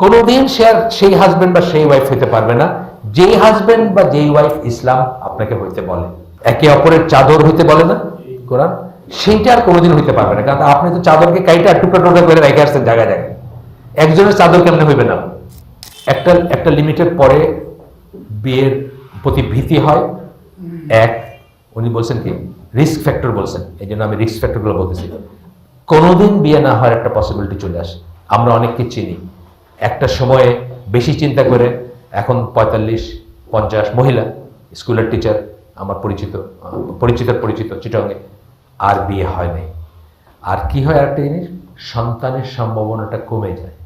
কোনোদিন সে আর সেই হাজবেন্ড বা সেই ওয়াইফ হতে পারবে না। যেই হাজবেন্ড বা যেই ওয়াইফ ইসলাম আপনাকে হইতে বলে। একে অপরের চাদর হইতে বলে না, কোরআন। সেইটা আর কোনোদিন হইতে পারবে না। কারণ আপনি তো চাদরকে কাইটা টুকরা টুকরা করে রেখে আসছেন জায়গায় জায়গায় একজনের চাদর কেমনে হইবে না? একটা একটা লিমিটের পরে বিয়ের প্রতি ভীতি হয়। এক, উনি বলছেন কি রিস্ক ফ্যাক্টর বলছেন। এই জন্য আমি রিস্ক ফ্যাক্টরগুলো বলতেছি। কোনোদিন বিয়ে না হওয়ার একটা পসিবিলিটি চলে আসে। আমরা অনেককে চিনি। একটা সময়ে বেশি চিন্তা করে এখন পঁয়তাল্লিশ, পঞ্চাশ মহিলা, স্কুলের টিচার আমার পরিচিত, পরিচিতের পরিচিত চিটঙ্গে, আর বিয়ে হয় নাই। আর কি হয় আরেকটা জিনিস? সন্তানের সম্ভাবনাটা কমে যায়।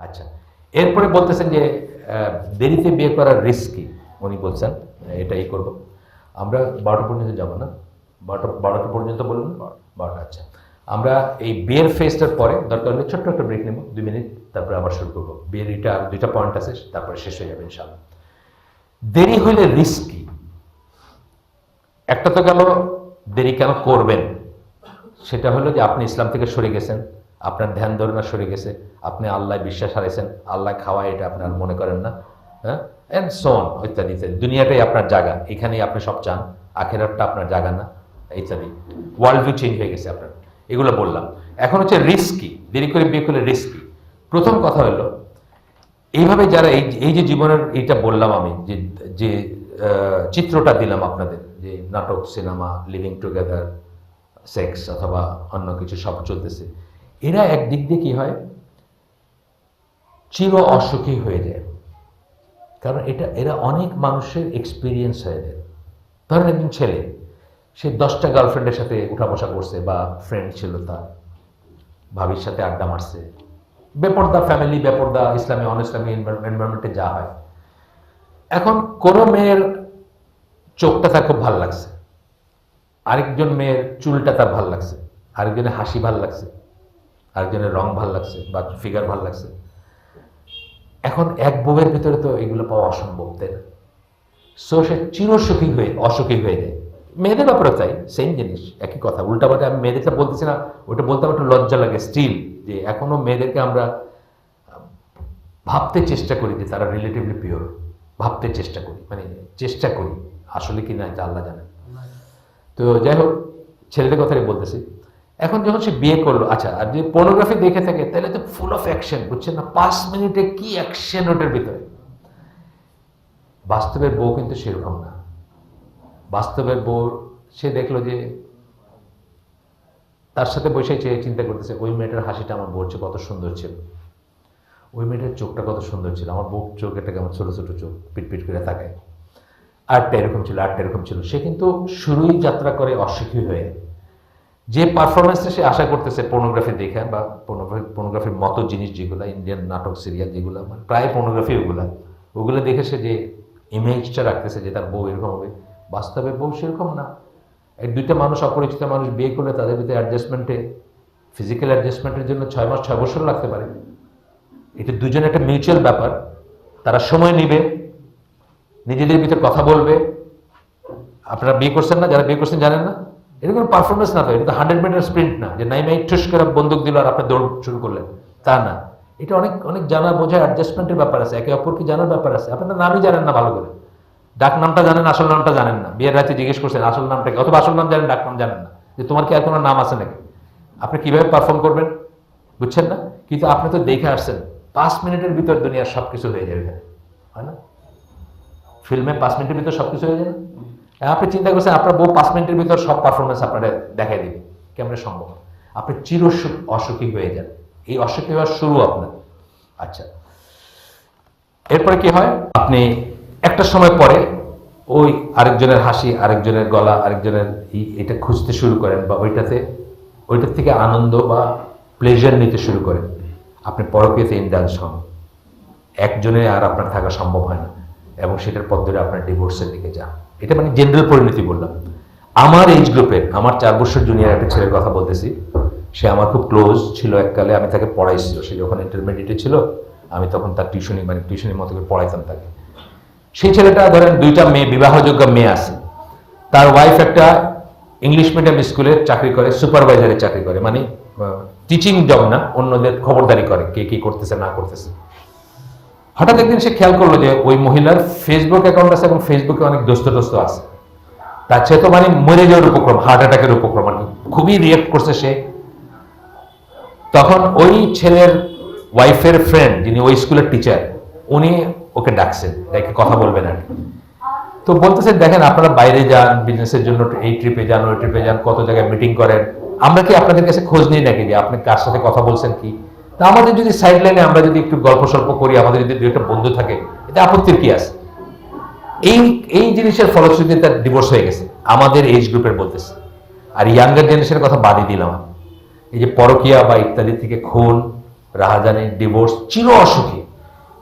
আচ্ছা এরপরে বলতেছেন যে দেরিতে বিয়ে করার রিস্ক কি? উনি বলছেন এটাই করব। আমরা বারোটা পর্যন্ত যাব না। বারোটা বারোটা পর্যন্ত বলুন বারোটা আচ্ছা। আমরা এই বিয়ের ফেজটার পরে, দরকার হলে ছোট্ট একটা ব্রেক নেব, দুই মিনিট, তারপরে আবার শুরু করব। বিয়ের এটা দুইটা পয়েন্ট আছে, তারপরে শেষ হয়ে যাবে ইনশাল্লাহ দেরি হইলে রিস্ক কি? একটা তো গেল, দেরি কেন করবেন? সেটা হলো যে আপনি ইসলাম থেকে সরে গেছেন, আপনার ধ্যান ধারণা সরে গেছে, আপনি আল্লাহ বিশ্বাস হারাইছেন, আল্লাহ খাওয়া এটা আপনার মনে করেন না হ্যাঁ? এন্ড সোন ইত্যাদি ইত্যাদি। দুনিয়াটাই আপনার জায়গা, এখানেই আপনি সব চান, আখেরাতটা আপনার জায়গা না, ইত্যাদি। ওয়ার্ল্ড ভিউ চেঞ্জ হয়ে গেছে আপনার। এগুলো বললাম। এখন হচ্ছে রিস্কি দেরি করে বিয়ে করলে রিস্কি প্রথম কথা হলো, এইভাবে যারা এই এই যে জীবনের এইটা বললাম আমি, যে যে চিত্রটা দিলাম আপনাদের, যে নাটক, সিনেমা লিভিং টুগেদার সেক্স অথবা অন্য কিছু সব চলতেছে, এরা একদিক দিয়ে কি হয়? চির অসুখী হয়ে যায়। কারণ এটা, এরা অনেক মানুষের এক্সপিরিয়েন্স হয়ে যায়। ধরেন একজন ছেলে সে দশটা গার্লফ্রেন্ডের সাথে উঠা বসা করছে বা ফ্রেন্ড ছিল তার। ভাবির সাথে আড্ডা মারছে। বেপর্দা ফ্যামিলি বেপর্দা ইসলামী অন ইসলামী এনভায়রনমেন্টে যা হয়। এখন কোনো মেয়ের চোখটা তার খুব ভালো লাগছে। আরেকজন মেয়ের চুলটা তার ভালো লাগছে। আরেকজনের হাসি ভালো লাগছে। আরেকজনের রং ভালো লাগছে বা ফিগার ভালো লাগছে। এখন এক বউয়ের ভিতরে তো এগুলো পাওয়া অসম্ভব, তাই না? সো সে চিরসুখী হয়ে, অসুখী হয়ে যায়। মেয়েদের ব্যাপারে তাই সেম জিনিস, একই কথা। উল্টাপাল্টা আমি মেয়েদেরটা বলতেছি না, ওটা বলতে আমার একটু লজ্জা লাগে স্টিল যে এখনও মেয়েদেরকে আমরা ভাবতে চেষ্টা করি যে তারা রিলেটিভলি পিওর ভাবতে চেষ্টা করি মানে চেষ্টা করি, আসলে কি না এটা আল্লাহ জানে। তো যাই হোক, ছেলেদের কথাই বলতেছি। এখন যখন সে বিয়ে করল আচ্ছা আর যদি পর্নোগ্রাফি দেখে থাকে, তাহলে তো ফুল অফ অ্যাকশন বুঝছেন না? পাঁচ মিনিটে কি অ্যাকশন ওটার ভিতরে? বাস্তবের বউ কিন্তু সেরকম না। বাস্তবের বউ সে দেখল যে তার সাথে বসে চেয়ে চিন্তা করতেছে, ওই মেয়েটার হাসিটা আমার বউর চেয়ে কত সুন্দর ছিল। ওই মেয়েটার চোখটা কত সুন্দর ছিল। আমার বউ চোখ একটা কেমন ছোটো ছোটো চোখ পিট পিট করে তাকায়। আটটা এরকম ছিল, আটটা এরকম ছিল। সে কিন্তু শুরুই যাত্রা করে অসুখী হয়ে। যে পারফরমেন্সটা সে আশা করতেছে পর্নোগ্রাফি দেখে বা পর্নোগ্রাফি পর্নোগ্রাফির মতো জিনিস যেগুলো ইন্ডিয়ান নাটক সিরিয়াল যেগুলো মানে প্রায় পর্নোগ্রাফি ওগুলো ওগুলো দেখে সে যে ইমেজটা রাখতেছে যে তার বউ এরকম হবে। বাস্তবে বউ সেরকম না। এই দুইটা মানুষ, অপরিচিত মানুষ বিয়ে করলে তাদের ভিতরে অ্যাডজাস্টমেন্টে ফিজিক্যাল অ্যাডজাস্টমেন্টের জন্য ছয় মাস, ছয় বছর লাগতে পারে। এটা দুজনে একটা মিউচুয়াল ব্যাপার। তারা সময় নেবে, নিজেদের ভিতরে কথা বলবে। আপনারা বিয়ে করছেন না? যারা বিয়ে করছেন জানেন না? এটা কোনো পারফরমেন্স না তো, এটা তো হান্ড্রেড মিটার স্প্রিন্ট না। যে নাই মাই ঠুস করে বন্দুক দিল আর আপনি দৌড় শুরু করলেন। তা না। এটা অনেক অনেক জানা বোঝা অ্যাডজাস্টমেন্টের ব্যাপার আছে। একে অপরকে জানার ব্যাপার আছে। আপনার নামই জানেন না ভালো করে। ডাক নামটা জানেন, আসল নামটা জানেন না। বিয়ের রাতে জিজ্ঞেস করছেন, আসল নামটা কি? অথবা আসল নাম জানেন, ডাক নাম জানেন না। যে তোমার কি আর কোনো নাম আছে নাকি? আপনি কীভাবে পারফর্ম করবেন? বুঝছেন না? কিন্তু আপনি তো দেখে আসছেন, পাঁচ মিনিটের ভিতর দুনিয়ার সব কিছু হয়ে যাবে। হয় না? ফিল্মে পাঁচ মিনিটের ভিতর সব কিছু হয়ে যাবে। আপনি চিন্তা করছেন, আপনার বউ পাঁচ মিনিটের ভিতর সব পারফরমেন্স আপনারা দেখাই দিবে। কেমন সম্ভব? আপনি চির অসুখী হয়ে যান। এই অসুখী হওয়ার শুরু আপনার। আচ্ছা। এরপরে কি হয়? আপনি একটা সময় পরে ওই আরেকজনের হাসি, আরেকজনের গলা, আরেকজনের এটা খুঁজতে শুরু করেন বা ওইটাতে, ওইটার থেকে আনন্দ বা প্লেজার নিতে শুরু করেন। আপনি পরকীয়তে ইন্ডালস হন। একজনে আর আপনার থাকা সম্ভব হয় না এবং সেটার পর ধরে আপনার ডিভোর্সের দিকে যান। এটা মানে জেনারেল পরিণতি বললাম। আমার এইজ গ্রুপের আমার চার বছর জুনিয়র একটা ছেলের কথা বলতেছি, সে আমার খুব ক্লোজ ছিল এককালে, আমি তাকে পড়াইছিল সে যখন ইন্টারমিডিয়েটে ছিল, আমি তখন তার টিউশনি মানে টিউশনির মতো করে পড়াইতাম তাকে। সেই ছেলেটা ধরেন দুইটা মেয়ে, বিবাহযোগ্য মেয়ে আছে। তার ওয়াইফ একটা ইংলিশ মিডিয়াম স্কুলে চাকরি করে সুপারভাইজারে চাকরি করে মানে টিচিং জব না, অন্যদের খবরদারি করে, কে কি করতেছে, না করতেছে। হঠাৎ একদিন সে খেয়াল করল যে ওই মহিলার ফেসবুক অ্যাকাউন্ট আছে এবং ফেসবুকে অনেক দোস্ত দোস্ত আছে। তার চেয়ে তো মানে মরে যাওয়ার উপক্রম হার্ট অ্যাটাকের উপক্রম মানে খুবই রিয়েক্ট করছে সে। তখন ওই ছেলের ওয়াইফের ফ্রেন্ড যিনি ওই স্কুলের টিচার উনি ওকে ডাকছেন ডেকে কথা বলবেন আর তো বলতেছে দেখেন, আপনারা বাইরে যান বিজনেসের জন্য এই ট্রিপে যান, ওই ট্রিপে যান, কত জায়গায় মিটিং করেন। আমরা কি আপনাদের কাছে খোঁজ নিই নাকি যে আপনি কার সাথে কথা বলছেন কি? তা আমাদের যদি সাইড লাইনে আমরা যদি একটু গল্প সল্প করি, আমাদের যদি দু একটা বন্ধু থাকে এতে আপত্তির কি আছে? এই এই জিনিসের ফলশ্রুতিতে তার ডিভোর্স হয়ে গেছে। আমাদের এজ গ্রুপের বলতেছে। আর ইয়াঙ্গার জেনারেশনের কথা বাদই দিলাম এই যে পরকিয়া বা ইত্যাদি থেকে খুন রাহাজানি ডিভোর্স চির অসুখী।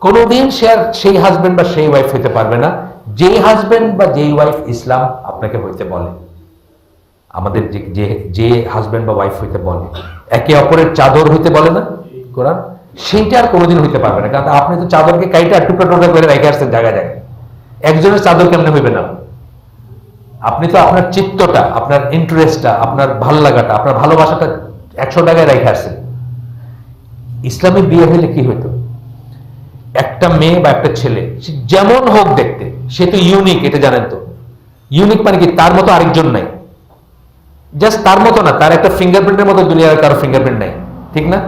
কোনোদিন সে আর সেই হাজবেন্ড বা সেই ওয়াইফ হইতে পারবে না। যেই হাজবেন্ড বা যেই ওয়াইফ ইসলাম আপনাকে হইতে বলে। আমাদের যে যে হাজবেন্ড বা ওয়াইফ হইতে বলে। একে অপরের চাদর হইতে বলে না কোরআন? সেইটা আর কোনোদিন হইতে পারবে না। কারণ আপনি তো চাদরকে কাইটা টুকরা টুকরা করে রেখে আসছেন জায়গায় জায়গায়। একজনের চাদর কেমনে হইবে না? আপনি তো আপনার চিত্তটা, আপনার ইন্টারেস্টটা আপনার ভালো লাগাটা আপনার ভালোবাসাটা একশো টাকায় রেখে আসছেন। ইসলামে বিয়ে হইলে কি হইতো? একটা মেয়ে বা একটা ছেলে যেমন হোক দেখতে, সে তো ইউনিক এটা জানেন তো। ইউনিক মানে কি? তার মতো আরেকজন নাই। জাস্ট তার মতো না, তার একটা ফিঙ্গারপ্রিন্টের মতো দুনিয়ার কারও ফিঙ্গারপ্রিন্ট নাই। ঠিক না?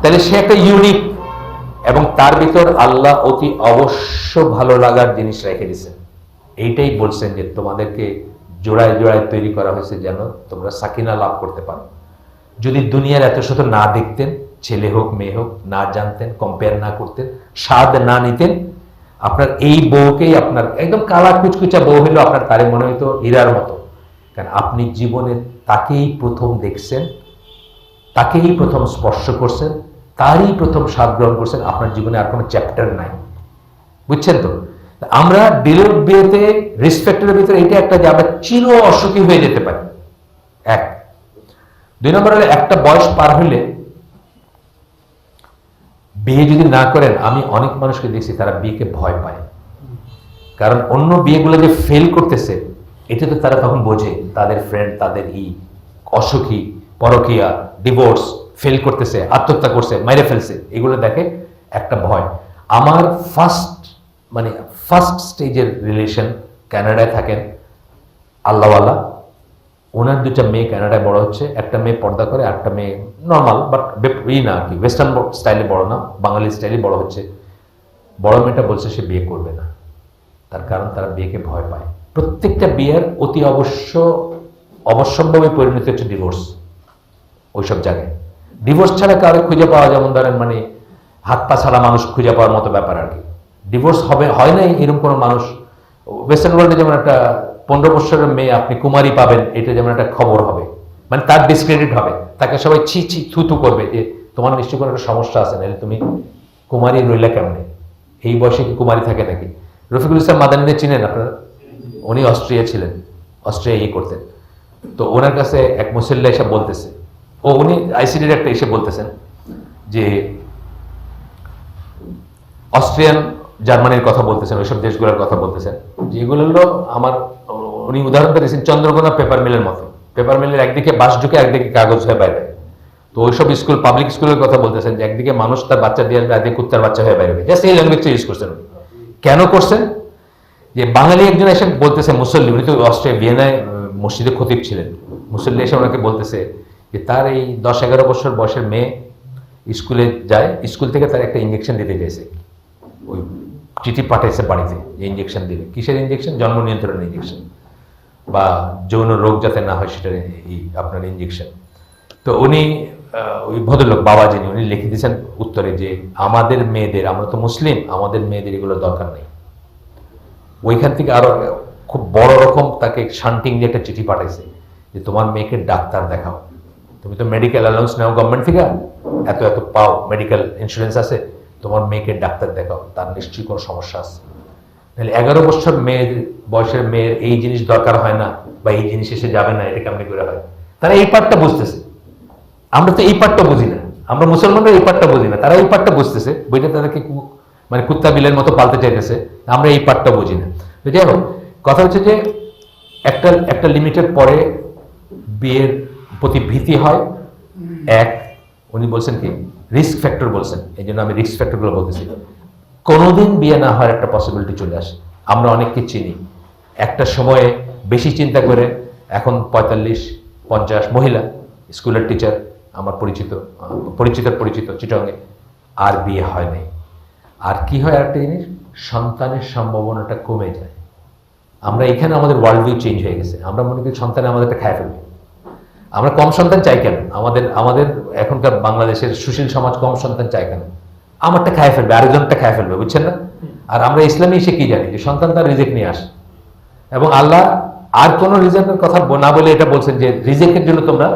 তাহলে সে একটা ইউনিক এবং তার ভিতর আল্লাহ অতি অবশ্য ভালো লাগার জিনিস রেখে দিয়েছেন। এইটাই বলছেন যে তোমাদেরকে জোড়ায় জোড়ায় তৈরি করা হয়েছে যেন তোমরা সাকিনা লাভ করতে পারো। যদি দুনিয়ার এত শত না দেখতেন ছেলে হোক, মেয়ে হোক, না জানতেন কম্পেয়ার না করতেন, স্বাদ না নিতেন, আপনার এই বউকেই আপনার একদম কালা কুচকুচা বউ হইল আপনার তারে মনে হইতো হীরার মতো। কারণ আপনি জীবনে তাকেই প্রথম দেখছেন, তাকেই প্রথম স্পর্শ করছেন, তারই প্রথম স্বাদ গ্রহণ করছেন, আপনার জীবনে আর কোনো চ্যাপ্টার নাই। বুঝছেন তো? আমরা ডিলেট বিয়েতে রেসপেক্টের ভিতরে এটা একটা যে আমরা চির অসুখী হয়ে যেতে পারি। এক। দুই নম্বর হলে একটা বয়স পার হলে বিয়ে যদি না করেন, আমি অনেক মানুষকে দেখছি তারা বিয়েকে ভয় পায়। কারণ অন্য বিয়েগুলো যে ফেল করতেছে, এটা তো তারা তখন বোঝে, তাদের ফ্রেন্ড তাদের ই, অসুখী, পরকিয়া ডিভোর্স ফেল করতেছে, আত্মহত্যা করছে, মেরে ফেলছে, এগুলো দেখে একটা ভয়। আমার ফার্স্ট মানে ফার্স্ট স্টেজের রিলেশন কানাডায় থাকেন, আল্লাহওয়ালা। ওনার দুটা মেয়ে কানাডায় বড় হচ্ছে, একটা মেয়ে পর্দা করে একটা মেয়ে নর্মাল বাট ই না আর কি ওয়েস্টার্ন স্টাইলে বড় না, বাঙালি স্টাইলে বড় হচ্ছে। বড় মেয়েটা বলছে সে বিয়ে করবে না। তার কারণ তারা বিয়েকে ভয় পায়। প্রত্যেকটা বিয়ের অতি অবশ্য, অবশ্যম্ভাবে পরিণত হচ্ছে ডিভোর্স ওইসব জায়গায়। ডিভোর্স ছাড়া কারও খুঁজে পাওয়া যেমন ধরেন মানে হাত পা ছাড়া মানুষ খুঁজে পাওয়ার মতো ব্যাপার আর কি। ডিভোর্স হবে, হয় নাই এরকম কোনো মানুষ ওয়েস্টার্ন ওয়ার্ল্ডে যেমন একটা পনেরো বছরের মেয়ে, আপনি কুমারী পাবেন, এটা যেমন একটা খবর হবে। মানে তার ডিসক্রেডিট হবে। তাকে সবাই ছি ছি, থু থু করবে যে, তোমার নিশ্চয়ই কোনো একটা সমস্যা আছে, নাহলে তুমি কুমারী রইলা কেমনে? এই বয়সে কি কুমারী থাকে নাকি? রফিকুল ইসলাম মাদানিনে চিনেন আপনারা? উনি অস্ট্রিয়া ছিলেন। অস্ট্রিয়া ইয়ে করতেন। তো ওনার কাছে এক মুসল্লা এসে বলতেছে। ও, উনি আইসিডির একটা এসে বলতেছেন যে, অস্ট্রিয়ান জার্মানির কথা বলতেছেন, ওইসব দেশগুলোর কথা বলতেছেন। যেগুলো হলো আমার, উনি উদাহরণটা দিয়েছেন চন্দ্রকোনা পেপার মিলের মতো। পেপার মিলের একদিকে বাস ঢুকে একদিকে কাগজ হয়ে বাইরে। তো ওইসব স্কুল পাবলিক স্কুলের কথা বলতেছেন যে একদিকে মানুষ তার বাচ্চা দিয়ে আসবে, একদিকে কুত্তার বাচ্চা হয়ে বাইরে। জাস্ট এই ল্যাঙ্গুয়েজটা ইউজ করছেন। কেন করছেন? যে বাঙালি একজন এসে বলতেছে মুসল্লি, উনি তো অস্ট্রিয়া, ভিয়েনায় মসজিদে খতিব ছিলেন। মুসল্লি এসে ওনাকে বলতেছে যে তার এই দশ এগারো বছর বয়সের মেয়ে স্কুলে যায়, স্কুল থেকে তার একটা ইঞ্জেকশন দিতে গেছে। ওই চিঠি পাঠাইছে বাড়িতে যে ইঞ্জেকশন দিবে কিসের ইঞ্জেকশন জন্ম নিয়ন্ত্রণের ইঞ্জেকশন বা যৌন রোগ যাতে না হয়, সেটার আপনার ইঞ্জেকশন তো উনি ওই ভদ্রলোক বাবা যিনি, উনি লিখে দিয়েছেন উত্তরে যে, আমাদের মেয়েদের, আমরা তো মুসলিম, আমাদের মেয়েদের এগুলো দরকার নেই। ওইখান থেকে আরও খুব বড় রকম তাকে শান্টিং দিয়ে একটা চিঠি পাঠাইছে, যে, তোমার মেয়েকে ডাক্তার দেখাও। তুমি তো মেডিকেল অ্যালাউন্স নাও গভর্নমেন্ট থেকে। এত এত পাও মেডিকেল ইন্স্যুরেন্স আছে। তোমার মেয়েকে ডাক্তার দেখাও, তার নিশ্চয়ই কোনো সমস্যা আছে। তাহলে এগারো বছর মেয়ের বয়সের মেয়ের এই জিনিস দরকার হয় না, বা এই জিনিস এসে যাবে না এটা কেমনি করে হয়। তারা এই পার্টটা বুঝতেছে। আমরা তো এই পার্টটা বুঝি না। আমরা মুসলমানরা এই পার্টটা বুঝি না। তারা এই পার্টটা বুঝতেছে। বইটা তাদেরকে মানে কুত্তা বিলের মতো পালতে চাইতেছে। আমরা এই পার্টটা বুঝি না। তো যাই হোক, কথা হচ্ছে যে একটা একটা লিমিটের পরে বিয়ের প্রতি ভীতি হয়। এক, উনি বলছেন কি রিস্ক ফ্যাক্টর বলছেন, এই জন্য আমি রিস্ক ফ্যাক্টরগুলো বলতেছি। কোনোদিন বিয়ে না হওয়ার একটা পসিবিলিটি চলে আসে। আমরা অনেককে চিনি। একটা সময়ে বেশি চিন্তা করে এখন পঁয়তাল্লিশ, পঞ্চাশ মহিলা, স্কুলের টিচার আমার পরিচিত পরিচিতের পরিচিত চিটঙ্গে, আর বিয়ে হয় নাই। আর কি হয় একটা জিনিস? সন্তানের সম্ভাবনাটা কমে যায়। আমরা এখানে আমাদের ওয়ার্ল্ড ভিউ চেঞ্জ হয়ে গেছে। আমরা মনে করি সন্তানে আমাদেরটা খায় ফেলবে। আমরা কম সন্তান চাই কেন? আমাদের আমাদের এখনকার বাংলাদেশের সুশীল সমাজ কম সন্তান চাই কেন? আমারটা খায় ফেলবে, আরেকজনটা খায় ফেলবে, বুঝছেন না? আর আমরা ইসলামে এসে কি জানি? যে সন্তান তার রিজেক্ট নিয়ে আসে। এবং আল্লাহ আর কোন রিজেক্টের কথা না বলে এটা বলছেন যে রিজেক্টের জন্য তোমরা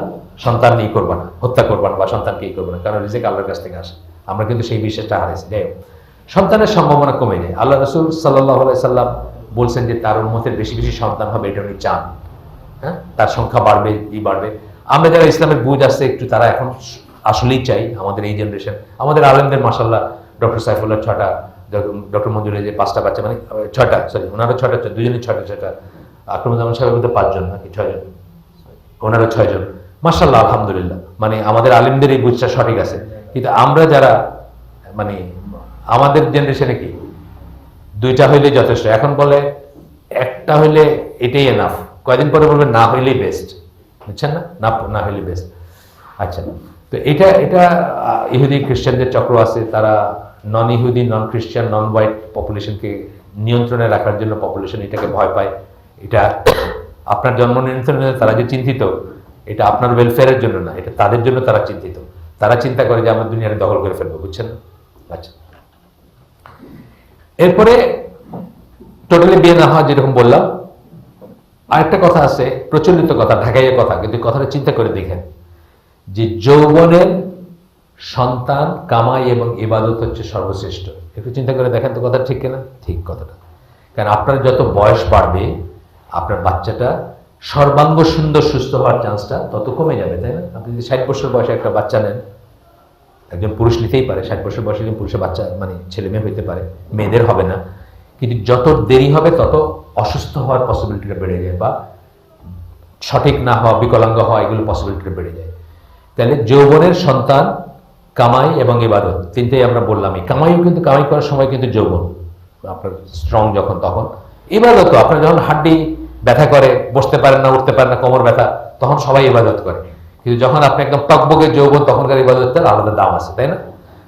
সন্তান নিয়ে করবা না, হত্যা করবা না বা সন্তানকে করবে না, কারণ রিজেক্ট আল্লাহর কাছ থেকে আসে। আমরা কিন্তু সেই বিশ্বাসটা হারাইছি। যাই সন্তানের সম্ভাবনা কমে যায়। আল্লাহ রসুল সাল্লাহ সাল্লাম বলছেন যে তার উন্মতের বেশি বেশি সন্তান হবে, এটা উনি চান। হ্যাঁ? তার সংখ্যা বাড়বে, ই বাড়বে। আমরা যারা ইসলামের বুঝ আসছে একটু তারা এখন আসলেই চাই আমাদের এই জেনারেশন আমাদের আলেমদের মাসাল্লাহ ডক্টর সাইফুল্লাহ ছটা, ডক্টর মঞ্জুরের যে পাঁচটা বাচ্চা মানে ছটা সরি ওনারা ছটা দুজনে ছটা ছটা আক্রমণ জামান সাহেবের মধ্যে পাঁচজন, নাকি ছয়জন? ওনারা ছয়জন। মাসাল্লাহ আলহামদুলিল্লাহ। মানে আমাদের আলিমদের এই বুঝটা সঠিক আছে। কিন্তু আমরা যারা মানে আমাদের জেনারেশনে কি? দুইটা হইলে যথেষ্ট। এখন বলে একটা হইলে এটাই এনাফ কয়দিন পরে বলবে, না হইলেই বেস্ট বুঝছেন না? না না হইলে বেস্ট আচ্ছা তো এটা এটা ইহুদি খ্রিস্টানদের চক্র আছে, তারা নন ইহুদি নন খ্রিস্টান নন হোয়াইট পপুলেশনকে নিয়ন্ত্রণে রাখার জন্য পপুলেশন এটাকে ভয় পায়। এটা আপনার জন্ম নিয়ন্ত্রণে তারা যে চিন্তিত, এটা আপনার ওয়েলফেয়ারের জন্য না, এটা তাদের জন্য তারা চিন্তিত। তারা চিন্তা করে যে আমরা দুনিয়াকে দখল করে ফেলব, বুঝছেন না? আচ্ছা। এরপরে টোটালি বিয়ে না হওয়া যেরকম বললাম আরেকটা কথা আছে, প্রচলিত কথা, ঢাকাইয়ের কথা, কিন্তু কথাটা চিন্তা করে দেখেন। যে যৌবনের সন্তান, কামাই এবং ইবাদত হচ্ছে সর্বশ্রেষ্ঠ। একটু চিন্তা করে দেখেন তো কথা ঠিক কিনা? ঠিক কথাটা। কারণ আপনার যত বয়স বাড়বে, আপনার বাচ্চাটা সর্বাঙ্গ সুন্দর, সুস্থ হওয়ার চান্সটা তত কমে যাবে, তাই না? আপনি যদি ষাট বছর বয়সে একটা বাচ্চা নেন, একজন পুরুষ নিতেই পারে, ষাট বছর বয়সে একজন পুরুষের বাচ্চা মানে ছেলে মেয়ে হইতে পারে, মেয়েদের হবে না। কিন্তু যত দেরি হবে, তত অসুস্থ হওয়ার পসিবিলিটিটা বেড়ে যায় বা সঠিক না হওয়া, বিকলাঙ্গ হওয়া, এগুলো পসিবিলিটিটা বেড়ে যায়। তাহলে যৌবনের সন্তান, কামাই এবং ইবাদত, তিনটেই আমরা বললামই। কামাইও কিন্তু, কামাই করার সময় কিন্তু যৌবন। আপনার স্ট্রং যখন তখন। ইবাদত আপনার যখন হাড্ডি ব্যথা করে, বসতে পারেন না, উঠতে পারেন না, কোমর ব্যথা, তখন সবাই ইবাদত করে। কিন্তু যখন আপনি একদম টকবগে যৌবন, তখনকার ইবাদতের আলাদা দাম আছে, তাই না?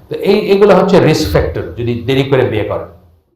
তো এই, এগুলো হচ্ছে রিস্ক ফ্যাক্টর যদি দেরি করে বিয়ে করেন।